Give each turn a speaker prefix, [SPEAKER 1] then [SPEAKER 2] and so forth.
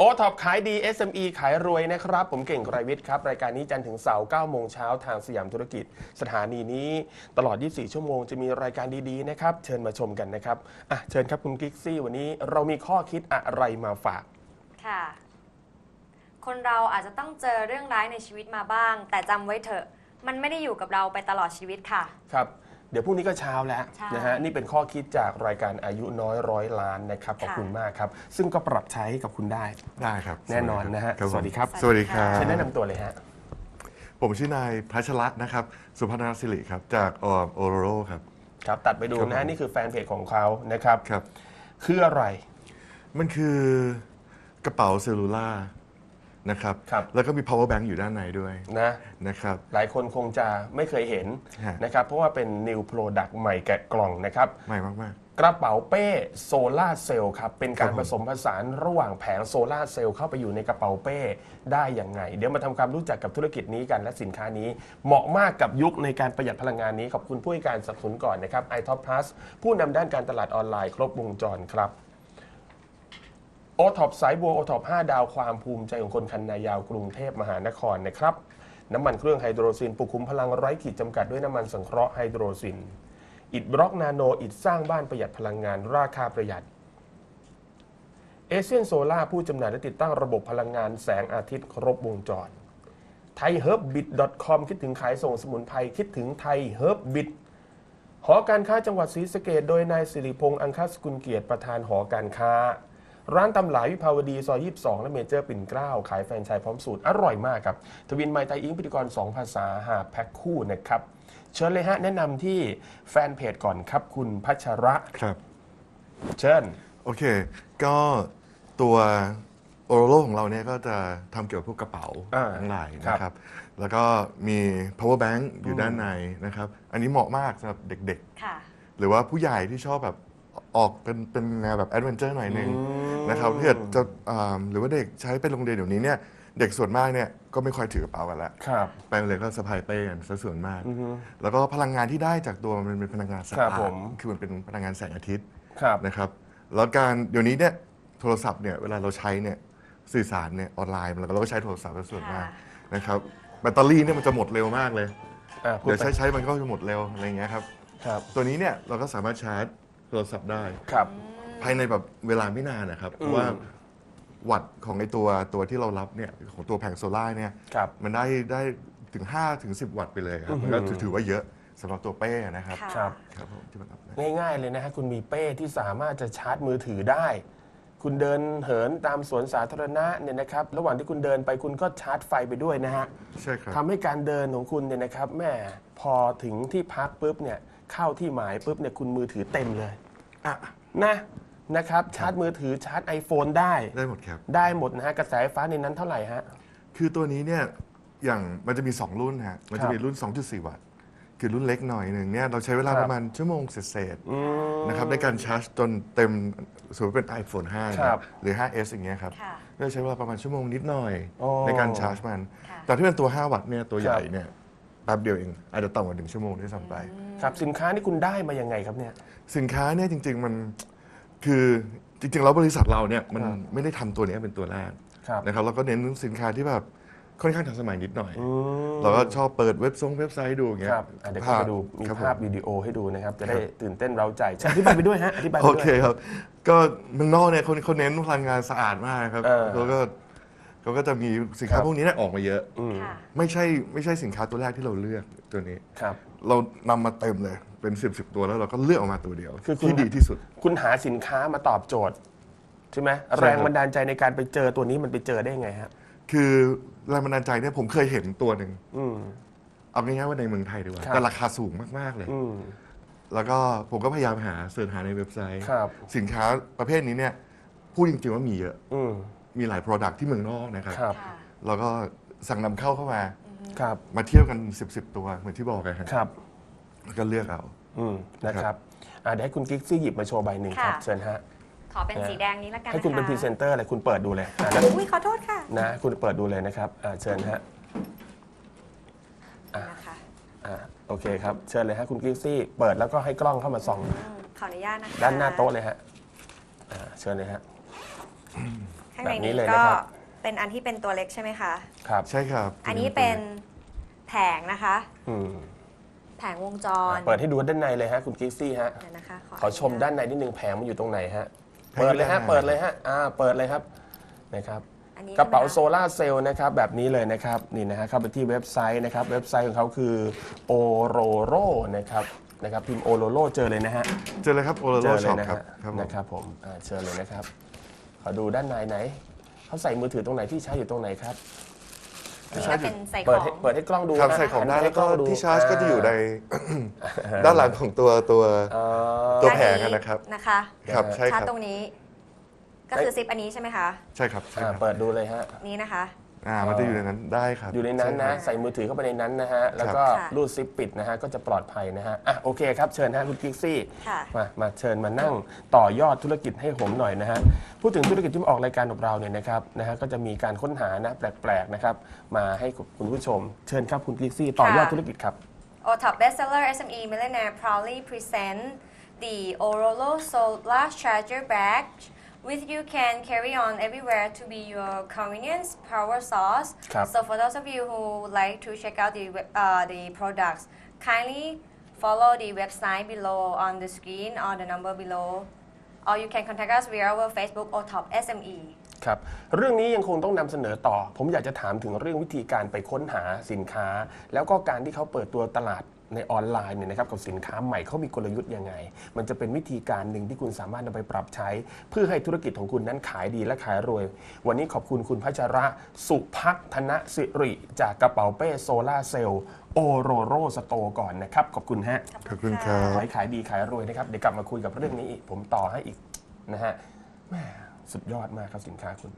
[SPEAKER 1] โอท็อปขายดี SME ขายรวยนะครับ ผมเก่งไกรวิทย์ครับ รายการนี้จันทร์ถึงเสาร์9โมงเช้าทางสยามธุรกิจ สถานีนี้ตลอด 24 ชั่วโมงจะมีรายการดีๆนะครับ เชิญมาชมกันนะครับอะเชิญครับคุณกิกซี่ วันนี้เรามีข้อคิดอะไรมาฝาก
[SPEAKER 2] ค่ะ คนเราอาจจะต้องเจอเรื่องร้ายในชีวิตมาบ้าง แต่จำไว้เถอะ มันไม่ได้อยู่กับเราไปตลอดชีวิตค่ะ
[SPEAKER 1] ครับ เดี๋ยวพรุ่งนี้ก็เช้าแล้ว
[SPEAKER 2] ใช่
[SPEAKER 1] นะฮะนี่เป็นข้อคิดจากรายการอายุน้อยร้อยล้านนะครับขอบ
[SPEAKER 2] ค่ะ
[SPEAKER 1] คุณมากครับ ซึ่งก็ปรับใช้กับคุณได้
[SPEAKER 3] ได้ครับ
[SPEAKER 1] แน่นอนนะฮะ
[SPEAKER 3] ผม
[SPEAKER 1] สวัสดีครับ
[SPEAKER 3] สวัสดีครับ
[SPEAKER 1] เชิญแนะนำตัวเลยฮะ
[SPEAKER 3] ผมชื่อนายพัชระนะครับ สุพนาสิริครับ จากโอโรโรครับ
[SPEAKER 1] ครับ ตัดไปดู
[SPEAKER 3] ครับ
[SPEAKER 1] นะฮะ
[SPEAKER 3] ผม
[SPEAKER 1] นี่คือแฟนเพจของเขานะครับ
[SPEAKER 3] ครับ
[SPEAKER 1] คืออะไร
[SPEAKER 3] มันคือกระเป๋าเซลลูล่า นะครับ
[SPEAKER 1] ครับ
[SPEAKER 3] แล้วก็มี power bank อยู่ด้านในด้วย
[SPEAKER 1] นะ
[SPEAKER 3] นะครับ
[SPEAKER 1] หลายคนคงจะไม่เคยเห็น
[SPEAKER 3] ฮะ
[SPEAKER 1] นะครับ เพราะว่าเป็น new product ใหม่แกะกล่องนะครับ
[SPEAKER 3] ใหม่มาก
[SPEAKER 1] กระเป๋าเป้โซลาร์เซลล์ครับ เป็นการ
[SPEAKER 3] ครับ
[SPEAKER 1] ผ
[SPEAKER 3] ผม
[SPEAKER 1] สมผสานระหว่างแผงโซลาร์เซลล์เข้าไปอยู่ในกระเป๋าเป้ได้อย่างไง เดี๋ยวมาทำความรู้จักกับธุรกิจนี้กันและสินค้านี้ เหมาะมากกับยุคในการประหยัดพลังงานนี้ ขอบคุณผู้ให้การสนับสนุนก่อนนะครับ iTop Plus ผู้นำด้านการตลาดออนไลน์ครบวงจรครับ โอท็อปสายบัวโอท็อป5ดาวความภูมิใจของคนคันนายาวกรุงเทพมหานครนะครับ น้ำมันเครื่องไฮโดรซินปลุกคุ้มพลังไร้ขีดจำกัดด้วยน้ำมันสังเคราะห์ไฮโดรซิน อิฐบล็อกนาโน อิฐสร้างบ้านประหยัดพลังงานราคาประหยัดเอเชียนโซล่าผู้จำหน่ายและติดตั้งระบบพลังงานแสงอาทิตย์ครบวงจรไทยเฮิร์บบิท .com คิดถึงขายส่งสมุนไพรคิดถึงไทยเฮิร์บบิทหอการค้าจังหวัดศรีสะเกดโดยนายสิริพงษ์อังคสกุลเกียรติประธานหอการค้า ร้านตำหลายวิภาวดีซอย22 และเมเจอร์ปิ่นเกล้า ขายแฟรนไชส์พร้อมสูตร อร่อยมากครับ ทวินไมไตอิงพิธีกร 2 ภาษาหาแพ็คคู่นะครับ เชิญเลยฮะ แนะนำที่แฟนเพจก่อนครับ คุณพัชระ
[SPEAKER 3] ๆครับ
[SPEAKER 1] เชิญ
[SPEAKER 3] โอเค ก็ตัวโอโรโรของเราเนี่ยก็จะทำเกี่ยวกับพวกกระเป๋า
[SPEAKER 1] อ่า
[SPEAKER 3] ทั้งหลาย
[SPEAKER 1] ครับ
[SPEAKER 3] นะครับแล้วก็มี power bank อยู่ด้านในนะครับ อันนี้เหมาะมากสำหรับเด็ก
[SPEAKER 2] ค่ะ
[SPEAKER 3] ๆ หรือว่าผู้ใหญ่ที่ชอบแบบออกเป็นเป็นแนวแบบแอดเวนเจอร์หน่อยหนึง นะครับถ้าเกิดจะอ่าหรือว่าเด็กใช้ไปโรงเรียนเดี๋ยวนี้เนี่ยเด็กส่วนมากเนี่ยก็ไม่ค่อยถือกระเป๋ากันแล้ว
[SPEAKER 1] ครับ
[SPEAKER 3] ไปโรงเรียนก็สะพายเป้กันซะส่วนมาก แล้วก็พลังงานที่ได้จากตัวมันเป็นพลังงานสะ
[SPEAKER 1] ครั
[SPEAKER 3] อา
[SPEAKER 1] บผ
[SPEAKER 3] ด
[SPEAKER 1] ม
[SPEAKER 3] คือมันเป็นพลังงานแสงอาทิตย์
[SPEAKER 1] ครับ
[SPEAKER 3] นะครับแล้วการเดี๋ยวนี้เนี่ยโทรศัพท์เนี่ยเวลาเราใช้เนี่ยสื่อสารเนี่ยออนไลน์เราก็ใช้โทรศัพท์เป็นส่วนมาก
[SPEAKER 2] ค่ะ
[SPEAKER 3] นะครับแบตเตอรี่เนี่ยมันจะหมดเร็วมากเลย
[SPEAKER 1] อะพูด
[SPEAKER 3] เดี๋ยว
[SPEAKER 1] ไป
[SPEAKER 3] ใช้ใช้มันก็จะหมดเร็วอะไรอย่างเงี้ยครับ
[SPEAKER 1] ครับ
[SPEAKER 3] ตัวนี้เนี่ยเราก็สามารถชาร์จโทรศัพท์ได้
[SPEAKER 1] ครับ
[SPEAKER 3] ภายในแบบเวลาไม่นานนะครับ เพราะว่าวัตต์ของไอตัวตัวที่เรารับเนี่ยของตัวแผงโซล่าร์เนี่ย
[SPEAKER 1] ครับ
[SPEAKER 3] มันได้ได้ถึง5ถึง10 วัตต์ไปเลยครับมันก็ถือถือว่าเยอะสำหรับตัวเป้นะครับ
[SPEAKER 2] ค่ะ
[SPEAKER 1] ครับ
[SPEAKER 3] ครับผมที่มันรับได้
[SPEAKER 1] ง่ายๆเลยนะฮะคุณมีเป้ที่สามารถจะชาร์จมือถือได้ คุณเดินเหินตามสวนสาธารณะเนี่ยนะครับ ระหว่างที่คุณเดินไปคุณก็ชาร์จไฟไปด้วยนะฮะ
[SPEAKER 3] ใช่ครับ
[SPEAKER 1] ทำให้การเดินของคุณเนี่ยนะครับแม่พอถึงที่พักปุ๊บเนี่ยเข้าที่หมายปุ๊บเนี่ยคุณมือถือเต็มเลย
[SPEAKER 3] อะ
[SPEAKER 1] นะ นะครับ ชาร์จมือถือชาร์จ iPhone ได้
[SPEAKER 3] ได้หมดครับ
[SPEAKER 1] ได้หมดนะฮะ กระแสไฟฟ้าในนั้นเท่าไหร่ฮะ
[SPEAKER 3] คือตัวนี้เนี่ย อย่างมันจะมี 2 รุ่นฮะ มัน
[SPEAKER 1] ครั
[SPEAKER 3] จะ
[SPEAKER 1] บ
[SPEAKER 3] มีรุ่น 2.4 วัตต์ คือรุ่นเล็กหน่อยหนึ่งเนี่ย เราใช้เวลา
[SPEAKER 1] ครับ
[SPEAKER 3] ประมาณชั่วโมงเศษ
[SPEAKER 1] อืม
[SPEAKER 3] ๆนะครับในการชาร์จจนเต็มสมมติเป็น iPhone 5
[SPEAKER 1] ครับ
[SPEAKER 3] หรือ 5s อย่างเงี้ยครับ
[SPEAKER 2] ค่ะ
[SPEAKER 3] ก็ใช้เวลาประมาณชั่วโมงนิดหน่อย
[SPEAKER 1] อ๋อ
[SPEAKER 3] ในการชาร์จมัน
[SPEAKER 2] ค่ะ
[SPEAKER 3] แต่ที่เป็นตัว 5 วัตต์เนี่ย ตัวใหญ่
[SPEAKER 1] ครับ
[SPEAKER 3] เนี่ย แป๊บเดียวเอง อาจจะต่ำกว่าหนึ่งชั่วโมงด้วยซ้ำไป
[SPEAKER 1] ครับ สินค้านี่คุณได้มายังไงครับเนี่ย
[SPEAKER 3] สินค้าเนี่ยจริง ๆ มัน คือจริงๆแล้วบริษัทเราเนี่ยมัน
[SPEAKER 1] ครับ
[SPEAKER 3] ไม่ได้ทำตัวเนี้ยเป็นตัวแรก
[SPEAKER 1] ครับ
[SPEAKER 3] นะครับเราก็เน้นสินค้าที่แบบค่อนข้างทันสมัยนิดหน่อย
[SPEAKER 1] อืม
[SPEAKER 3] เราก็ชอบเปิดเว็บซงเว็บไซต์ดูอย่างเงี้ย
[SPEAKER 1] ครับอะเดี๋ยวเข้ามาดูมี
[SPEAKER 3] ครับ
[SPEAKER 1] ภาพ
[SPEAKER 3] ผม
[SPEAKER 1] วิดีโอให้ดูนะครับ จะได้ตื่นเต้นเราใจอธิบายไปด้วยฮะอธิบายไป
[SPEAKER 3] โอ
[SPEAKER 1] ด้วย
[SPEAKER 3] เคครับ ก็เมืองนอกเนี่ยคนเขาเน้นพลังงานสะอาดมากครับ
[SPEAKER 1] เออ
[SPEAKER 3] เขาก็ เขาก็จะมีสินค้า
[SPEAKER 1] ครับ
[SPEAKER 3] พวกนี้เนี่ยออกมาเยอะ
[SPEAKER 1] อืม
[SPEAKER 2] ค่ะ
[SPEAKER 3] ไม่ใช่ไม่ใช่สินค้าตัวแรกที่เราเลือกตัวนี้
[SPEAKER 1] ครับ
[SPEAKER 3] เรานำมาเต็มเลยเป็น 10บสตัวแล้วเราก็เลือกออกมาตัวเดียว
[SPEAKER 1] คือคุณ
[SPEAKER 3] ที่ดีที่สุด
[SPEAKER 1] คุณหาสินค้ามาตอบโจทย์ ใช่ไหม
[SPEAKER 3] ใช่ครับ
[SPEAKER 1] แรงบันดาลใจในการไปเจอตัวนี้มันไปเจอได้ไงฮะ
[SPEAKER 3] คือแรงบันดาลใจเนี่ยผมเคยเห็นตัวหนึ่ง
[SPEAKER 1] อืม
[SPEAKER 3] เอาง่ายๆว่าในเมืองไทยดีกว่า
[SPEAKER 1] ครับ
[SPEAKER 3] แต่ราคาสูงมากๆเลย
[SPEAKER 1] อืม
[SPEAKER 3] แล้วก็ผมก็พยายามหาเสิร์ชหาในเว็บไซต์
[SPEAKER 1] ครับ
[SPEAKER 3] สินค้าประเภทนี้เนี่ยพูดจริงๆว่ามีเยอะ
[SPEAKER 1] อืม
[SPEAKER 3] มีหลาย Product ที่เมืองนอกนะครับ
[SPEAKER 1] ครับ
[SPEAKER 2] ค่ะ
[SPEAKER 3] เราก็สั่งนำเข้าเข้ามา
[SPEAKER 1] ครับ
[SPEAKER 3] มาเที่ยวกัน 10บสตัวเหมือนที่บอกกัน
[SPEAKER 1] ครับ
[SPEAKER 3] แล้วก็เลือกเอา
[SPEAKER 1] อืม นะครับอะเดี๋ยวให้คุณกิ๊กซี่หยิบมาโชว์ใบหนึ่งครับ
[SPEAKER 2] ค่ะ
[SPEAKER 1] เชิญฮะ
[SPEAKER 2] ขอเป็นสีแดงนี้ละกัน
[SPEAKER 1] ให้คุณเป็นพรีเซนเตอร์อะไรคุณเปิดดูเลยอะนะ
[SPEAKER 2] อุ้ยขอโทษค่ะ
[SPEAKER 1] นะ คุณเปิดดูเลยนะครับอะเชิญฮะ
[SPEAKER 2] นะคะ
[SPEAKER 1] อะโอเคครับ เชิญเลยฮะคุณกิ๊กซี่ เปิดแล้วก็ให้กล้องเข้ามาส่อง
[SPEAKER 2] อืมขออนุญาตนะคะ
[SPEAKER 1] ด้านหน้าโต๊ะเลยฮะอ่าเชิญเลยฮะ
[SPEAKER 2] ข้าง
[SPEAKER 1] แบ
[SPEAKER 2] ใน
[SPEAKER 1] บนี้
[SPEAKER 2] นี้
[SPEAKER 1] เลย
[SPEAKER 2] ก็
[SPEAKER 1] นะครับ
[SPEAKER 2] เป็นอันที่เป็นตัวเล็กใช่ไหมคะ
[SPEAKER 1] ครับ
[SPEAKER 3] ใช่ครับ
[SPEAKER 2] อันนี้เป็นแผงนะคะ
[SPEAKER 1] อืม
[SPEAKER 2] แผงวงจร
[SPEAKER 1] เปิดให้ดูด้านในเลยฮะคุณกิฟซี่ฮะ
[SPEAKER 2] เดี๋ยวนะคะ
[SPEAKER 1] ขอชมด้านในนิดนึงแผงมันอยู่ตรงไหนฮะ
[SPEAKER 3] แผง
[SPEAKER 1] เปิดเลยฮะ
[SPEAKER 3] ด้านใน
[SPEAKER 1] เปิดเลยฮะ อ่า เปิดเลยครับ นะครับ
[SPEAKER 2] อันนี้
[SPEAKER 1] กระเป๋า
[SPEAKER 2] ใช่ไหมค
[SPEAKER 1] โซลาร์เซลล์นะครับ แบบนี้เลยนะครับ นี่นะฮะเข้าไปที่เว็บไซต์นะครับ เว็บไซต์ของเขาคือ ororo นะครับ นะครับ พิมพ์ ororo เจอเลยนะฮะ
[SPEAKER 3] เจอเลยครับโอโล
[SPEAKER 1] เจ
[SPEAKER 3] โล
[SPEAKER 1] อเล
[SPEAKER 3] ช็อยป
[SPEAKER 1] นะ
[SPEAKER 3] ครั
[SPEAKER 1] ฮะ
[SPEAKER 3] บครับผม
[SPEAKER 1] นะครับผมอ่าเชิญเลยนะครับข อดูด้านในไหนเขาใส่มือถือตรงไหนที่ใช้อยู่ตรงไหนครับ
[SPEAKER 2] อันนี้ก็เป็นใส่ข
[SPEAKER 1] เปิด
[SPEAKER 2] อ
[SPEAKER 1] ให้
[SPEAKER 2] ง
[SPEAKER 1] เปิดให้กล้องดู
[SPEAKER 3] ครับ
[SPEAKER 1] นะ
[SPEAKER 3] ใส่ของได้
[SPEAKER 1] หัน
[SPEAKER 3] แล้วก็
[SPEAKER 1] ให้ล้องดู
[SPEAKER 3] ที่ชาร์จก็จะอยู่ใน ด้านหลังของตัวตัว
[SPEAKER 1] อ่า
[SPEAKER 3] ตัวแผงอะนะครับ
[SPEAKER 2] นะคะ
[SPEAKER 3] ครับใช่
[SPEAKER 2] ชา
[SPEAKER 3] ค
[SPEAKER 2] ร์
[SPEAKER 3] รับ
[SPEAKER 2] จตรงนี้ ก็คือซิปอันนี้ใช่ไหมคะ
[SPEAKER 3] ใช่ครับใช่
[SPEAKER 1] อ่า
[SPEAKER 3] ครับ
[SPEAKER 1] เปิดดูเลยฮะ
[SPEAKER 2] นี้นะคะ
[SPEAKER 3] อ่ามันจะอยู่ในนั้นได้ครับ
[SPEAKER 1] อยู่ในนั้นนะ
[SPEAKER 3] ช่ครับ
[SPEAKER 1] ใส่มือถือเข้าไปในนั้นนะฮะ แล้วก็
[SPEAKER 2] ค่ะ
[SPEAKER 1] รูดซิปปิดนะฮะ ก็จะปลอดภัยนะฮะ อะ โอเคครับ เชิญฮะคุณกิกซี่
[SPEAKER 2] ค่ะ
[SPEAKER 1] มา มาเชิญมานั่งต่อยอดธุรกิจให้ผมหน่อยนะฮะ พูดถึงธุรกิจที่มาออกรายการของเราเนี่ยนะครับ นะฮะ ก็จะมีการค้นหานะแปลกๆนะครับ มาให้คุณผู้ชม เชิญครับคุณกิกซี่ ต่อยอด
[SPEAKER 2] ค่ะ
[SPEAKER 1] ธุรกิจครับ
[SPEAKER 2] O Top Bestseller SME Millionaire proudly present the Orolo Solar Charger Bag which you can carry on everywhere to be your convenience power source.
[SPEAKER 1] ครับ
[SPEAKER 2] So for those of you who would like to check out the web- uh, the products, kindly follow the website below on the screen or the number below. Or you can contact us via our Facebook O Top SME.
[SPEAKER 1] ครับ เรื่องนี้ยังคงต้องนำเสนอต่อ ผมอยากจะถามถึงเรื่องวิธีการไปค้นหาสินค้า แล้วก็การที่เขาเปิดตัวตลาด ในออนไลน์เนี่ยนะครับกับสินค้าใหม่เขามีกลยุทธ์ยังไง มันจะเป็นวิธีการหนึ่งที่คุณสามารถนำไปปรับใช้ เพื่อให้ธุรกิจของคุณนั้นขายดีและขายรวย วันนี้ขอบคุณคุณพัชระสุพักธนสิริ จากกระเป๋าเป้โซลาเซลล์โอโรโรสโตก่อนนะครับ ขอบคุณฮะ
[SPEAKER 3] ขอบคุณครั
[SPEAKER 1] ข
[SPEAKER 3] บ
[SPEAKER 1] อให้ขายดีขายรวยนะครับเดี๋ยวกลับมาคุยกับเรื่องนี้อีกผมต่อให้อีกนะฮะแม่สุดยอดมากครับสินค้าคุณ